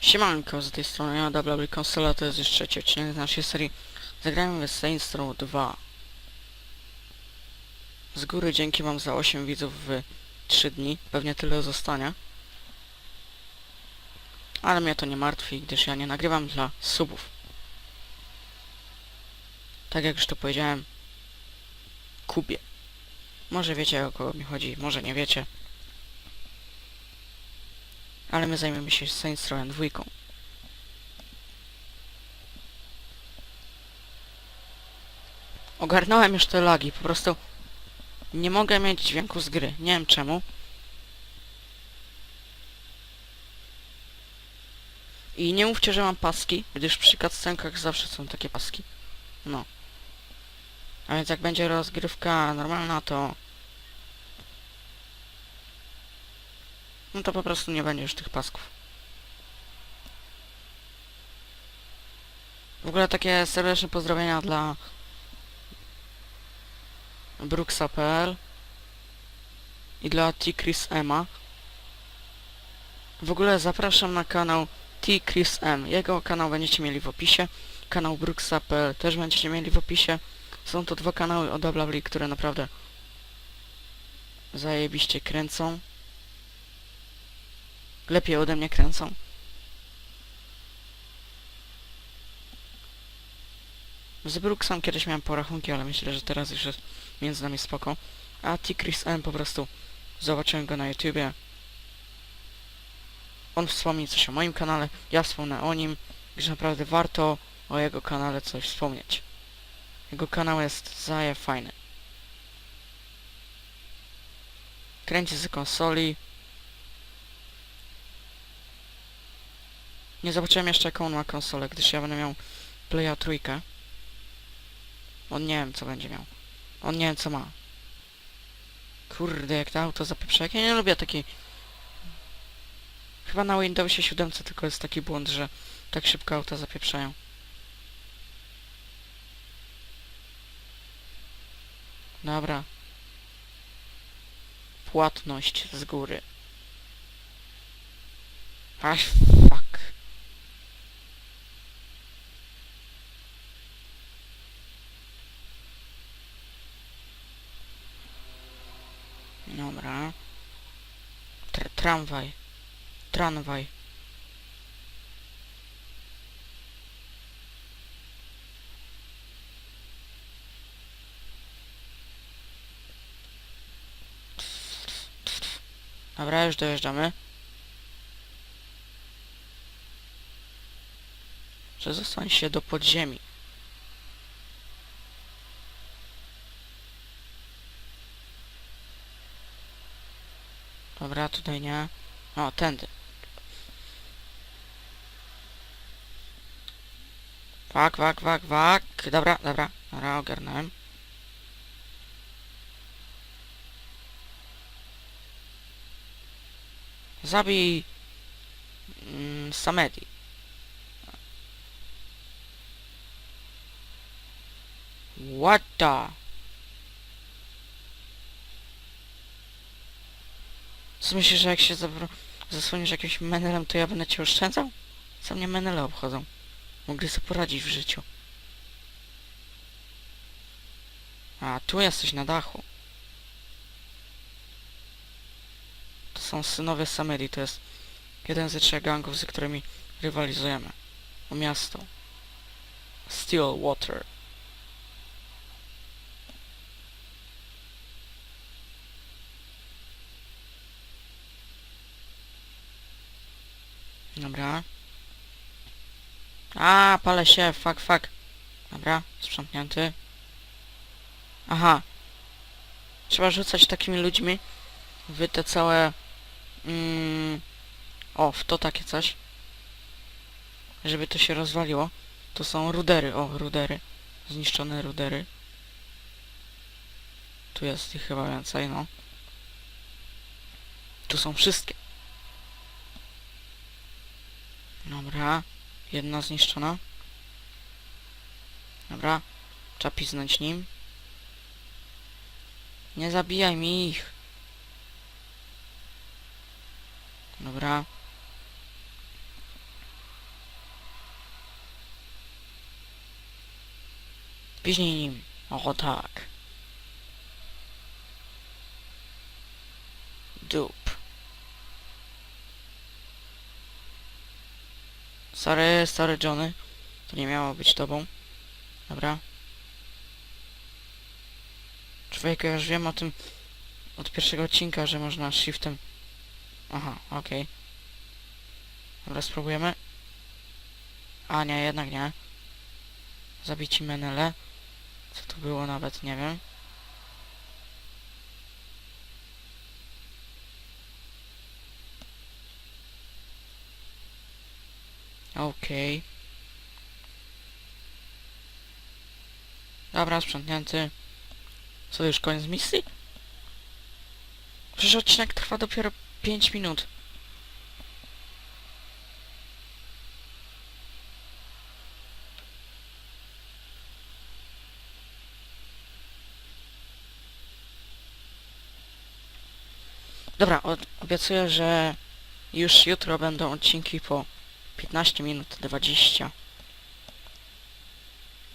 Siemanko, z tej strony ja, WB Konsola, to jest już trzeci odcinek z naszej serii. Zagrajmy w Saints Row 2 Z góry dzięki wam za 8 widzów w 3 dni, pewnie tyle zostanie. Ale mnie to nie martwi, gdyż ja nie nagrywam dla subów. Tak jak już to powiedziałem Kubie. Może wiecie o kogo mi chodzi, może nie wiecie ale my zajmiemy się Saints Row 2. Ogarnąłem już te lagi, po prostu nie mogę mieć dźwięku z gry, nie wiem czemu. I nie mówcie, że mam paski, gdyż przy cutscenkach zawsze są takie paski. No. A więc jak będzie rozgrywka normalna, to No to po prostu nie będzie już tych pasków. W ogóle takie serdeczne pozdrowienia dla Brooksa.pl i dla T. Chris Emma. W ogóle zapraszam na kanał T. Chris M. Jego kanał będziecie mieli w opisie. Kanał Brooksa.pl też będziecie mieli w opisie. Są to dwa kanały o WWE, które naprawdę zajebiście kręcą. Lepiej ode mnie kręcą. Z Brooksem kiedyś miałem porachunki, ale myślę, że teraz już jest między nami spoko. A T. Chris M po prostu zobaczyłem go na YouTubie. On wspomni coś o moim kanale, ja wspomnę o nim, że naprawdę warto o jego kanale coś wspomnieć. Jego kanał jest zaje fajny. Kręci z konsoli, Nie zobaczyłem jeszcze jaką on ma konsolę, gdyż ja będę miał Playa trójkę. On nie wiem co będzie miał. On nie wiem co ma. Kurde, jak to auto zapieprza. Jak ja nie lubię takiej... Chyba na Windowsie 7 tylko jest taki błąd, że tak szybko auta zapieprzają. Dobra. Płatność z góry. Ach, fuck. Dobra. Tr tramwaj. Tramwaj. Dobra, już dojeżdżamy. Że zostań się do podziemi. Dobra, tutaj nie. O, tędy. Wak, wak, wak, wak. Dobra, dobra, dobra, ogarnąłem. Zabij... Mm, Samedi. What the... Co myślisz, że jak się zasłonisz jakimś menelem, to ja będę cię oszczędzał? Co mnie menele obchodzą? Mogli sobie poradzić w życiu. A, tu jesteś na dachu. To są synowie Samedi, to jest jeden ze trzech gangów, z którymi rywalizujemy. O miasto. Stillwater. Dobra. A, palę się, fuck, fuck. Dobra, sprzątnięty. Aha. Trzeba rzucać takimi ludźmi w te całe... Mm, o, w to takie coś. Żeby to się rozwaliło. To są rudery, o, rudery. Zniszczone rudery. Tu jest ich chyba więcej, no. Tu są wszystkie. Dobra. Jedna zniszczona. Dobra. Trzeba piznąć nim. Nie zabijaj mi ich. Dobra. Piźnij nim. O tak. Dup. Sorry, sorry Johnny. To nie miało być tobą. Dobra. Człowieku, ja już wiem o tym od pierwszego odcinka, że można shiftem... Aha, okej. Dobra, spróbujemy. A nie, jednak nie. Zabici Menele. Co to było nawet, nie wiem. Okej. Dobra, sprzątnięty. Co, już koniec misji? Przecież odcinek trwa dopiero 5 minut. Dobra, obiecuję, że już jutro będą odcinki po 15 minut 20.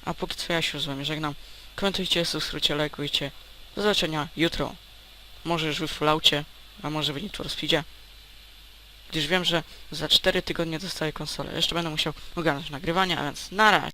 A póki co ja się z wami żegnam. Komentujcie, subskrybujcie, lajkujcie. Do zobaczenia jutro. Może już w Falloutie, a może w Need for Speedzie. Gdyż wiem, że za 4 tygodnie dostaję konsolę. Jeszcze będę musiał ogarnąć nagrywanie, a więc na razie.